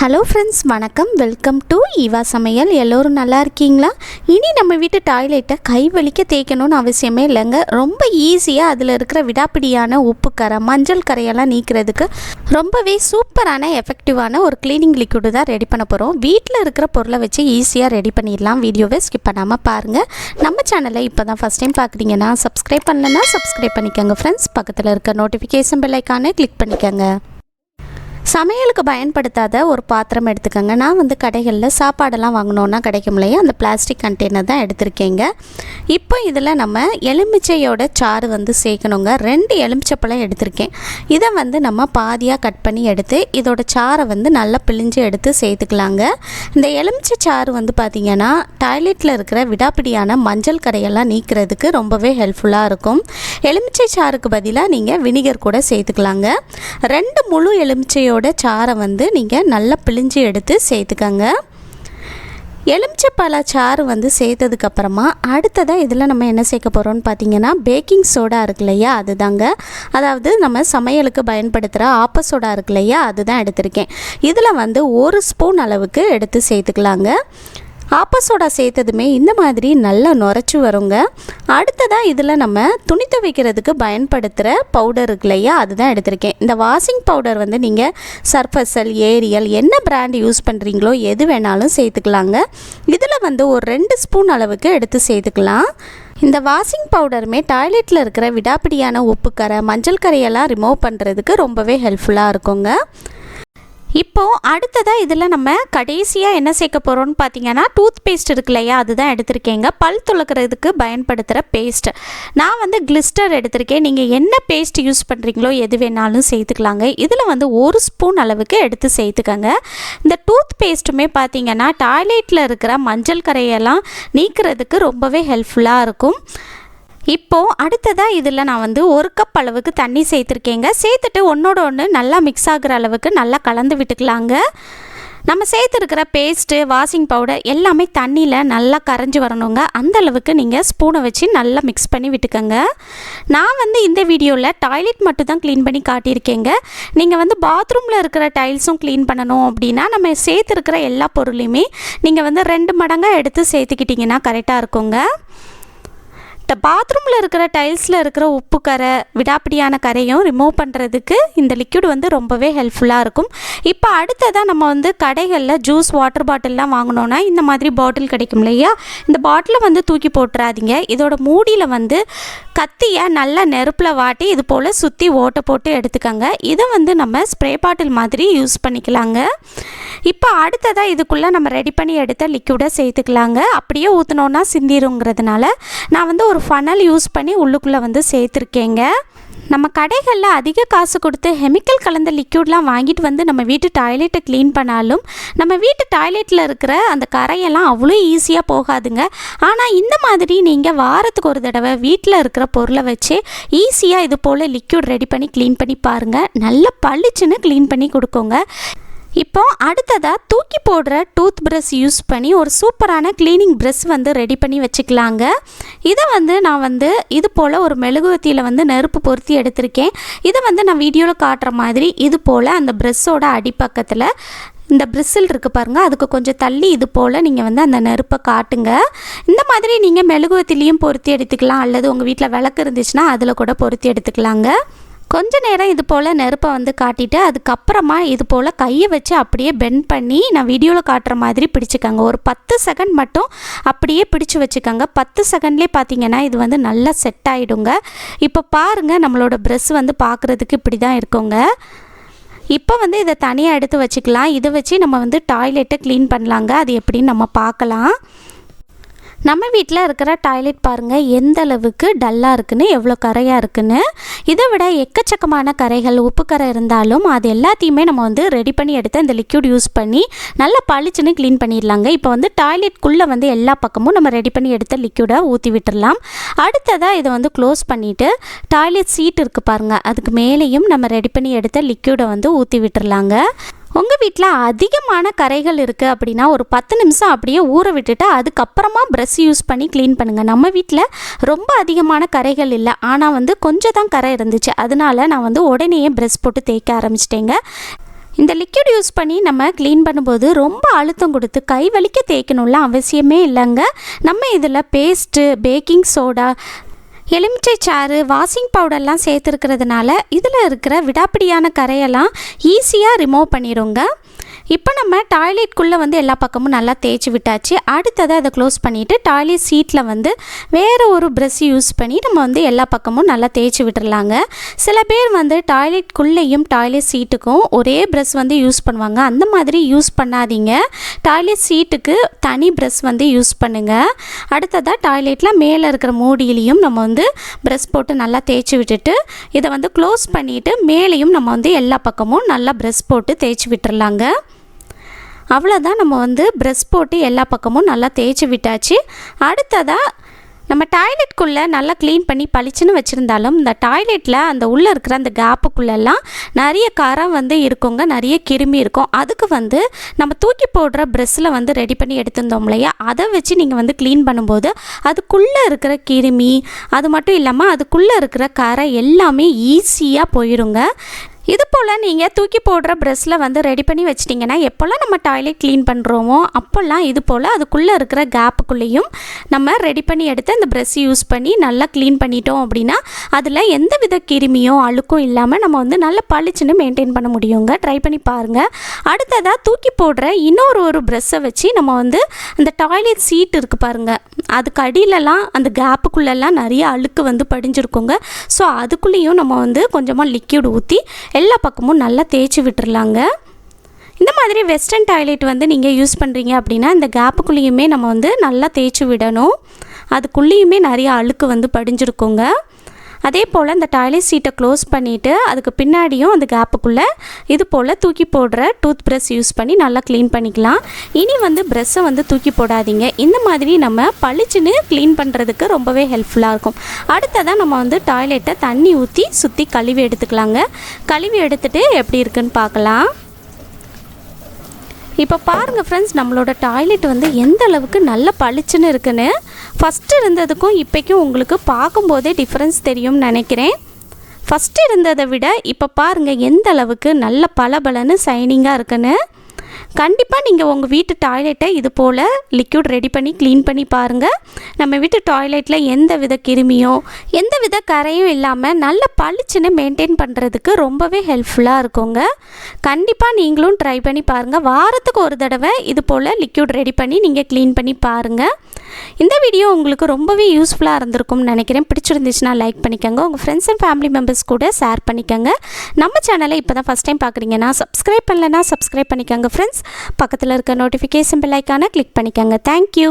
Hello friends வணக்கம். Welcome to Iva சமையல். எல்லோரும் நல்லா இருக்கீங்களா? இனி நம்ம வீட்டு டாய்லெட்டை கை வலிக்க தேய்க்கணும்னு அவசியமே இல்லைங்க. ரொம்ப ஈஸியாக அதில் இருக்கிற விடாப்பிடியான உப்பு கரை மஞ்சள் கரையெல்லாம் நீக்கிறதுக்கு ரொம்பவே சூப்பரான எஃபெக்டிவான ஒரு க்ளீனிங் லிக்விடு தான் ரெடி பண்ண போகிறோம் வீட்டில் இருக்கிற பொருளை வச்சு ஈஸியாக ரெடி பண்ணிடலாம். வீடியோவை ஸ்கிப் பண்ணாமல் பாருங்கள் நம்ம சேனலை இப்போ தான் ஃபஸ்ட் டைம் பார்க்குறீங்கன்னா சப்ஸ்கிரைப் பண்ணலன்னா சப்ஸ்கிரைப் பண்ணிக்கோங்க ஃப்ரெண்ட்ஸ் பக்கத்தில் இருக்க நோட்டிஃபிகேஷன் பெல்லைக்கானே கிளிக் பண்ணிக்கோங்க. சமையலுக்கு பயன்படுத்தாத ஒரு பாத்திரம் எடுத்துக்கோங்க. நான் வந்து கடைகளில் சாப்பாடெல்லாம் வாங்கினோன்னா கிடைக்கும் இல்லையா? அந்த பிளாஸ்டிக் கண்டெய்னர் தான் எடுத்திருக்கேங்க. இப்போ இதில் நம்ம எலுமிச்சையோட சாறு வந்து சேர்க்கணுங்க. ரெண்டு எலுமிச்சப்பழம் எடுத்திருக்கேன். இதை வந்து நம்ம பாதியாக கட் பண்ணி எடுத்து இதோட சாறை வந்து நல்லா பிழிஞ்சு எடுத்து சேர்த்துக்கலாங்க. இந்த எலுமிச்சை சாறு வந்து பார்த்திங்கன்னா டாய்லெட்டில் இருக்கிற விடாப்பிடியான மஞ்சள் கரையெல்லாம் நீக்கிறதுக்கு ரொம்பவே ஹெல்ப்ஃபுல்லாக இருக்கும். எலுமிச்சை சாறுக்கு பதிலாக நீங்கள் வினிகர் கூட சேர்த்துக்கலாங்க. ரெண்டு முழு எலுமிச்சையோட சாறை வந்து நீங்கள் நல்லா பிழிஞ்சு எடுத்து சேர்த்துக்கங்க. எலுமிச்சைப்பழ சாறு வந்து சேர்த்ததுக்கப்புறமா அடுத்ததாக இதில் நம்ம என்ன சேர்க்க போகிறோம்னு பார்த்தீங்கன்னா பேக்கிங் சோடா இருக்கு இல்லையா அதுதாங்க. அதாவது நம்ம சமையலுக்கு பயன்படுத்துகிற ஆப்ப சோடா இருக்கு இல்லையா அதுதான் எடுத்திருக்கேன். இதில் வந்து ஒரு ஸ்பூன் அளவுக்கு எடுத்து சேர்த்துக்கலாங்க. ஆப்பசோடா சேர்த்ததுமே இந்த மாதிரி நல்லா நுரைச்சி வருங்க. அடுத்ததாக இதில் நம்ம துணி துவைக்கிறதுக்கு பயன்படுத்துகிற பவுடர் இருக்கு இல்லையா? அதுதான் எடுத்திருக்கேன். இந்த வாஷிங் பவுடர் வந்து நீங்கள் சர்ஃபசல் ஏரியல் என்ன பிராண்ட் யூஸ் பண்ணுறீங்களோ எது வேணாலும் சேர்த்துக்கலாங்க. இதில் வந்து ஒரு ரெண்டு ஸ்பூன் அளவுக்கு எடுத்து சேர்த்துக்கலாம். இந்த வாஷிங் பவுடருமே டாய்லெட்டில் இருக்கிற விடாப்பிடியான உப்பு கரை மஞ்சள் கரையெல்லாம் ரிமூவ் பண்ணுறதுக்கு ரொம்பவே ஹெல்ப்ஃபுல்லாக இருக்குங்க. இப்போது அடுத்ததாக இதில் நம்ம கடைசியாக என்ன சேர்க்க போகிறோம்னு பார்த்தீங்கன்னா டூத் பேஸ்ட் இருக்கு இல்லையா? அதுதான் எடுத்திருக்கேங்க. பல் துளக்கிறதுக்கு பயன்படுத்துகிற பேஸ்ட் நான் வந்து கிளிஸ்டர் எடுத்திருக்கேன். நீங்கள் என்ன பேஸ்ட் யூஸ் பண்ணுறீங்களோ எது வேணாலும் சேர்த்துக்கலாங்க. இதில் வந்து ஒரு ஸ்பூன் அளவுக்கு எடுத்து சேர்த்துக்கங்க. இந்த டூத் பேஸ்ட்டுமே பார்த்தீங்கன்னா டாய்லெட்டில் இருக்கிற மஞ்சள் கரையெல்லாம் நீக்கிறதுக்கு ரொம்பவே ஹெல்ப்ஃபுல்லாக இருக்கும். இப்போது அடுத்ததாக இதில் நான் வந்து ஒரு கப் அளவுக்கு தண்ணி சேர்த்துருக்கேங்க. சேர்த்துட்டு ஒன்றோட ஒன்று நல்லா மிக்ஸ் ஆகுற அளவுக்கு நல்லா கலந்து விட்டுக்கலாங்க. நம்ம சேர்த்துருக்கிற பேஸ்ட்டு வாஷிங் பவுடர் எல்லாமே தண்ணியில் நல்லா கரைஞ்சி வரணுங்க. அந்த அளவுக்கு நீங்கள் ஸ்பூனை வச்சு நல்லா மிக்ஸ் பண்ணி விட்டுக்கோங்க. நான் வந்து இந்த வீடியோவில் டாய்லெட் மட்டும் தான் க்ளீன் பண்ணி காட்டியிருக்கேங்க. நீங்கள் வந்து பாத்ரூமில் இருக்கிற டைல்ஸும் க்ளீன் பண்ணணும் அப்படின்னா நம்ம சேர்த்துருக்கிற எல்லா பொருளையுமே நீங்கள் வந்து ரெண்டு மடங்காக எடுத்து சேர்த்துக்கிட்டிங்கன்னா கரெக்டாக இருக்குங்க. பாத்ரூமில் இருக்கிற டைல்ஸில் இருக்கிற உப்பு கரை விடாப்பிடியான கரையும் ரிமூவ் பண்ணுறதுக்கு இந்த லிக்யூட் வந்து ரொம்பவே ஹெல்ப்ஃபுல்லாக இருக்கும். இப்போ அடுத்ததாக நம்ம வந்து கடைகளில் ஜூஸ் வாட்டர் பாட்டில்லாம் வாங்கினோன்னா இந்த மாதிரி பாட்டில் கிடைக்கும் இல்லையா? இந்த பாட்டிலை வந்து தூக்கி போட்டுறாதீங்க. இதோட மூடியில் வந்து கத்தியை நல்லா நெருப்பில் வாட்டி இது போல் சுற்றி ஓட்டை போட்டு எடுத்துக்கோங்க. இதை வந்து நம்ம ஸ்ப்ரே பாட்டில் மாதிரி யூஸ் பண்ணிக்கலாங்க. இப்போ அடுத்ததாக இதுக்குள்ளே நம்ம ரெடி பண்ணி எடுத்த லிக்யூடை சேர்த்துக்கலாங்க. அப்படியே ஊற்றினோன்னா சிந்திருங்கிறதுனால நான் வந்து ஒரு ஃபனல் யூஸ் பண்ணி உள்ளுக்குள்ளே வந்து சேர்த்துருக்கேங்க. நம்ம கடைகளில் அதிக காசு கொடுத்து கெமிக்கல் கலந்த லிக்யூட்லாம் வாங்கிட்டு வந்து நம்ம வீட்டு டாய்லெட்டை க்ளீன் பண்ணாலும் நம்ம வீட்டு டாய்லெட்டில் இருக்கிற அந்த கரையெல்லாம் அவ்வளோ ஈஸியாக போகாதுங்க. ஆனால் இந்த மாதிரி நீங்கள் வாரத்துக்கு ஒரு தடவை வீட்டில் இருக்கிற பொருளை வச்சு ஈஸியாக இது போல் லிக்யூட் ரெடி பண்ணி க்ளீன் பண்ணி பாருங்கள் நல்ல பளிச்சுன்னு க்ளீன் பண்ணி கொடுக்கோங்க. இப்போ அடுத்ததாக தூக்கி போடுற டூத் ப்ரஷ் யூஸ் பண்ணி ஒரு சூப்பரான க்ளீனிங் ப்ரஷ் வந்து ரெடி பண்ணி வச்சுக்கலாங்க. இதை வந்து நான் வந்து இது போல் ஒரு மெழுகுவத்தியில் வந்து நெருப்பு பொருத்தி எடுத்திருக்கேன். இதை வந்து நான் வீடியோவில் காட்டுற மாதிரி இது போல் அந்த ப்ரெஷ்ஷோட அடிப்பக்கத்தில் இந்த பிரிசில் இருக்குது பாருங்கள் அதுக்கு கொஞ்சம் தள்ளி இது போல் நீங்கள் வந்து அந்த நெருப்பை காட்டுங்க. இந்த மாதிரி நீங்கள் மெழுகுவத்திலையும் பொருத்தி எடுத்துக்கலாம் அல்லது உங்கள் வீட்டில் விளக்கு இருந்துச்சுன்னா அதில் கூட பொருத்தி எடுத்துக்கலாங்க. கொஞ்ச நேரம் இது போல் நெருப்பை வந்து காட்டிட்டு அதுக்கப்புறமா இது போல் கையை வச்சு அப்படியே பெண்ட் பண்ணி நான் வீடியோவில் காட்டுற மாதிரி பிடிச்சிக்கோங்க. ஒரு பத்து செகண்ட் மட்டும் அப்படியே பிடிச்சு வச்சுக்கோங்க. பத்து செகண்ட்லேயே பார்த்தீங்கன்னா இது வந்து நல்லா செட் ஆகிடுங்க இப்போ பாருங்கள் நம்மளோட ட்ரெஸ் வந்து பார்க்குறதுக்கு இப்படி தான் இருக்குங்க. இப்போ வந்து இதை தனியாக எடுத்து வச்சுக்கலாம். இதை வச்சு நம்ம வந்து டாய்லெட்டை க்ளீன் பண்ணலாங்க. அது எப்படின்னு நம்ம பார்க்கலாம். நம்ம வீட்டில் இருக்கிற டாய்லெட் பாருங்கள் எந்த அளவுக்கு டல்லாக இருக்குன்னு எவ்வளோ கரையாக இருக்குன்னு. இதை விட எக்கச்சக்கமான கரைகள் உப்பு கரை இருந்தாலும் அது எல்லாத்தையுமே நம்ம வந்து ரெடி பண்ணி எடுத்து இந்த லிக்யூட் யூஸ் பண்ணி நல்லா பளிச்சுன்னு க்ளீன் பண்ணிடலாங்க. இப்போ வந்து டாய்லெட்குள்ளே வந்து எல்லா பக்கமும் நம்ம ரெடி பண்ணி எடுத்த லிக்யூடை ஊற்றி விட்டுடலாம். அடுத்ததாக இதை வந்து க்ளோஸ் பண்ணிவிட்டு டாய்லெட் சீட் இருக்குது பாருங்கள் அதுக்கு மேலேயும் நம்ம ரெடி பண்ணி எடுத்த லிக்யூடை வந்து ஊற்றி விட்டுடலாங்க. உங்கள் வீட்டில் அதிகமான கரைகள் இருக்குது அப்படின்னா ஒரு பத்து நிமிஷம் அப்படியே ஊற விட்டுட்டு அதுக்கப்புறமா ப்ரெஷ் யூஸ் பண்ணி க்ளீன் பண்ணுங்கள் நம்ம வீட்டில் ரொம்ப அதிகமான கரைகள் இல்லை. ஆனால் வந்து கொஞ்சம் தான் கரை இருந்துச்சு. அதனால நான் வந்து உடனேயே ப்ரெஷ் போட்டு தேய்க்க ஆரம்பிச்சிட்டேங்க. இந்த லிக்விட் யூஸ் பண்ணி நம்ம க்ளீன் பண்ணும்போது ரொம்ப அழுத்தம் கொடுத்து கை வலிக்க தேய்க்கணும்ல அவசியமே இல்லைங்க. நம்ம இதில் பேஸ்ட்டு பேக்கிங் சோடா எலுமிச்சை சாறு வாஷிங் பவுடர்லாம் சேர்த்துருக்கிறதுனால இதில் இருக்கிற விடாப்பிடியான கரையெல்லாம் ஈஸியாக ரிமூவ் பண்ணிடுங்க. இப்போ நம்ம டாய்லெட்குள்ளே வந்து எல்லா பக்கமும் நல்லா தேய்ச்சி விட்டாச்சு. அடுத்ததை அதை க்ளோஸ் பண்ணிவிட்டு டாய்லெட் சீட்டில் வந்து வேறு ஒரு ப்ரெஷ் யூஸ் பண்ணி நம்ம வந்து எல்லா பக்கமும் நல்லா தேய்ச்சி விட்டுறலாங்க. சில பேர் வந்து டாய்லெட்குள்ளேயும் டாய்லெட் சீட்டுக்கும் ஒரே ப்ரெஷ் வந்து யூஸ் பண்ணுவாங்க. அந்த மாதிரி யூஸ் பண்ணாதீங்க. டாய்லெட் சீட்டுக்கு தனி ப்ரெஷ் வந்து யூஸ் பண்ணுங்கள் அடுத்ததாக டாய்லெட்டில் மேலே இருக்கிற மூடியிலையும் நம்ம வந்து ப்ரெஷ் போட்டு நல்லா தேய்ச்சி விட்டுட்டு இதை வந்து க்ளோஸ் பண்ணிவிட்டு மேலேயும் நம்ம வந்து எல்லா பக்கமும் நல்லா ப்ரெஷ் போட்டு தேய்ச்சி விட்டுறலாங்க. அவ்வளோதான் நம்ம வந்து ப்ரெஷ் போட்டு எல்லா பக்கமும் நல்லா தேய்ச்சி விட்டாச்சு. அடுத்ததாக நம்ம டாய்லெட்குள்ளே நல்லா க்ளீன் பண்ணி பளிச்சுன்னு வச்சுருந்தாலும் இந்த டாய்லெட்டில் அந்த உள்ளே இருக்கிற அந்த கேப்புக்குள்ளெல்லாம் நிறைய கரம் வந்து இருக்குங்க நிறைய கிருமி இருக்கும். அதுக்கு வந்து நம்ம தூக்கி போடுற ப்ரெஷ்ஷில் வந்து ரெடி பண்ணி எடுத்திருந்தோம் இல்லையா? அதை வச்சு நீங்கள் வந்து க்ளீன் பண்ணும்போது அதுக்குள்ளே இருக்கிற கிருமி அது மட்டும் இல்லாமல் அதுக்குள்ளே இருக்கிற கரை எல்லாமே ஈஸியாக போயிருங்க. இது போல் நீங்கள் தூக்கி போடுற ப்ரெஷ்ஷில் வந்து ரெடி பண்ணி வச்சிட்டிங்கன்னா எப்போல்லாம் நம்ம டாய்லெட் க்ளீன் பண்ணுறோமோ அப்போல்லாம் இது போல் அதுக்குள்ளே இருக்கிற கேப்புக்குள்ளேயும் நம்ம ரெடி பண்ணி எடுத்து அந்த ப்ரெஷ் யூஸ் பண்ணி நல்லா க்ளீன் பண்ணிட்டோம் அப்படின்னா அதில் எந்த வித கிருமியோ அழுக்கும் இல்லாமல் நம்ம வந்து நல்லா பளிச்சுன்னு மெயின்டைன் பண்ண முடியுங்க. ட்ரை பண்ணி பாருங்கள் அடுத்ததாக தூக்கி போடுற இன்னொரு ஒரு ப்ரெஷ்ஷை வச்சு நம்ம வந்து அந்த டாய்லெட் சீட் இருக்குது பாருங்கள் அதுக்கு அடியிலலாம் அந்த கேப்புக்குள்ளெல்லாம் நிறைய அழுக்கு வந்து படிஞ்சிருக்குங்க. ஸோ அதுக்குள்ளேயும் நம்ம வந்து கொஞ்சமாக லிக்யூட் ஊற்றி எல்லா பக்கமும் நல்லா தேய்ச்சி விட்டுறலாங்க. இந்த மாதிரி வெஸ்டர்ன் டாய்லெட் வந்து நீங்கள் யூஸ் பண்ணுறீங்க அப்படின்னா இந்த கேப்புக்குள்ளேயுமே நம்ம வந்து நல்லா தேய்ச்சி விடணும். அதுக்குள்ளேயுமே நிறைய அழுக்கு வந்து படிஞ்சிருக்கோங்க. அதே போல் அந்த டாய்லெட் சீட்டை க்ளோஸ் பண்ணிவிட்டு அதுக்கு பின்னாடியும் அந்த கேப்புக்குள்ளே இது போல் தூக்கி போடுற டூத் ப்ரஷ் யூஸ் பண்ணி நல்லா க்ளீன் பண்ணிக்கலாம். இனி வந்து ப்ரெஷ்ஷை வந்து தூக்கி போடாதீங்க. இந்த மாதிரி நம்ம பளிச்சுன்னு க்ளீன் பண்ணுறதுக்கு ரொம்பவே ஹெல்ப்ஃபுல்லாக இருக்கும். அடுத்ததாக நம்ம வந்து டாய்லெட்டை தண்ணி ஊற்றி சுற்றி கழுவி எடுத்துக்கலாங்க. கழுவி எடுத்துகிட்டு எப்படி இருக்குன்னு பார்க்கலாம். இப்போ பாருங்கள் ஃப்ரெண்ட்ஸ் நம்மளோட டாய்லெட் வந்து எந்த அளவுக்கு நல்ல பளிச்சுன்னு இருக்குன்னு. ஃபஸ்ட்டு இருந்ததுக்கும் இப்போக்கும் உங்களுக்கு பார்க்கும்போதே டிஃப்ரென்ஸ் தெரியும்னு நினைக்கிறேன். ஃபஸ்ட்டு இருந்ததை விட இப்போ பாருங்கள் எந்த அளவுக்கு நல்ல பளபளன்னு சைனிங்காக இருக்குன்னு. கண்டிப்பாக நீங்கள் உங்கள் வீட்டு டாய்லெட்டை இது போல் லிக்யூட் ரெடி பண்ணி க்ளீன் பண்ணி பாருங்கள் நம்ம வீட்டு டாய்லெட்டில் எந்த வித கிருமியோ எந்த வித கரையும் இல்லாமல் நல்ல பளிச்சுன்னு மெயின்டைன் பண்ணுறதுக்கு ரொம்பவே ஹெல்ப்ஃபுல்லாக இருக்குங்க. கண்டிப்பாக நீங்களும் ட்ரை பண்ணி பாருங்கள் வாரத்துக்கு ஒரு தடவை இது போல் லிக்யூட் ரெடி பண்ணி நீங்கள் க்ளீன் பண்ணி பாருங்கள் இந்த வீடியோ உங்களுக்கு ரொம்பவே யூஸ்ஃபுல்லாக இருந்திருக்கும்னு நினைக்கிறேன். பிடிச்சிருந்துச்சுன்னா லைக் பண்ணிக்கோங்க. உங்கள் ஃப்ரெண்ட்ஸ் அண்ட் ஃபேமிலி மெம்பர்ஸ் கூட ஷேர் பண்ணிக்கோங்க. நம்ம சேனலை இப்போ தான் ஃபஸ்ட் டைம் பார்க்குறீங்கன்னா சப்ஸ்கிரைப் பண்ணலைன்னா சப்ஸ்கிரைப் பண்ணிக்கோங்க. ஃப்ரெண்ட்ஸ் ஃப்ரெண்ட்ஸ் பக்கத்தில் இருக்க நோட்டிஃபிகேஷன் பெல் ஐக்கானை கிளிக் பண்ணிக்கோங்க. Thank you